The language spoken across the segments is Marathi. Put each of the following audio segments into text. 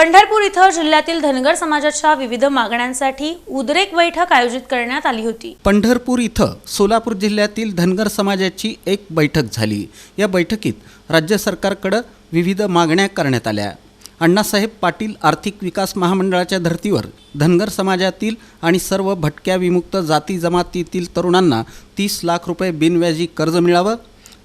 पंढरपूर इथं जिल्ह्यातील धनगर समाजाच्या विविध मागण्यांसाठी उद्रेक बैठक आयोजित करण्यात आली होती. पंढरपूर इथं सोलापूर जिल्ह्यातील धनगर समाजाची एक बैठक झाली. या बैठकीत राज्य सरकारकडं विविध मागण्या करण्यात आल्या. अण्णासाहेब पाटील आर्थिक विकास महामंडळाच्या धर्तीवर धनगर समाजातील आणि सर्व भटक्या विमुक्त जाती जमातीतील तरुणांना तीस लाख रुपये बिनव्याजी कर्ज मिळावं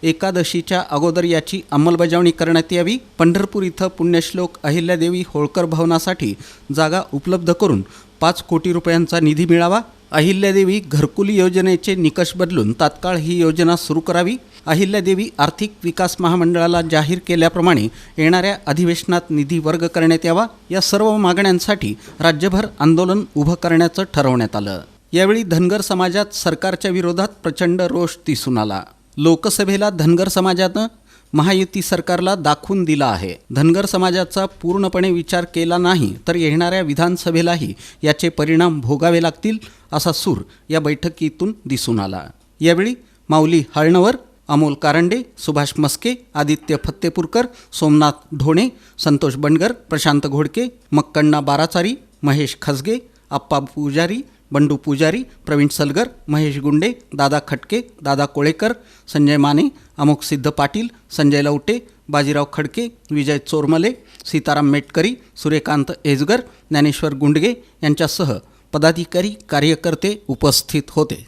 एकादशीच्या अगोदर याची अंमलबजावणी करण्यात यावी. पंढरपूर इथं पुण्यश्लोक अहिल्यादेवी होळकर भवनासाठी जागा उपलब्ध करून पाच कोटी रुपयांचा निधी मिळावा. अहिल्यादेवी घरकुली योजनेचे निकष बदलून तात्काळ ही योजना सुरू करावी. अहिल्यादेवी आर्थिक विकास महामंडळाला जाहीर केल्याप्रमाणे येणाऱ्या अधिवेशनात निधी वर्ग करण्यात यावा. या सर्व मागण्यांसाठी राज्यभर आंदोलन उभं करण्याचं ठरवण्यात आलं. यावेळी धनगर समाजात सरकारच्या विरोधात प्रचंड रोष दिसून आला. लोकसभेला धनगर समाजानं महायुती सरकारला दाखवून दिला आहे. धनगर समाजाचा पूर्णपणे विचार केला नाही तर येणाऱ्या विधानसभेलाही याचे परिणाम भोगावे लागतील असा सूर या बैठकीतून दिसून आला. यावेळी माऊली हळणवर अमोल कारंडे सुभाष मस्के आदित्य फत्तेपूरकर सोमनाथ ढोणे संतोष बंडगर प्रशांत घोडके मक्कण्णा बाराचारी महेश खसगे आप्पा पुजारी बंडू पुजारी प्रवीण सलगर महेश गुंडे दादा खटके दादा कोळेकर संजय माने अमोक सिद्ध पाटील संजय लवटे बाजीराव खडके विजय चोरमले सीताराम मेटकरी सूर्यकांत एजगर ज्ञानेश्वर गुंडगे यांच्यासह पदाधिकारी कार्यकर्ते उपस्थित होते.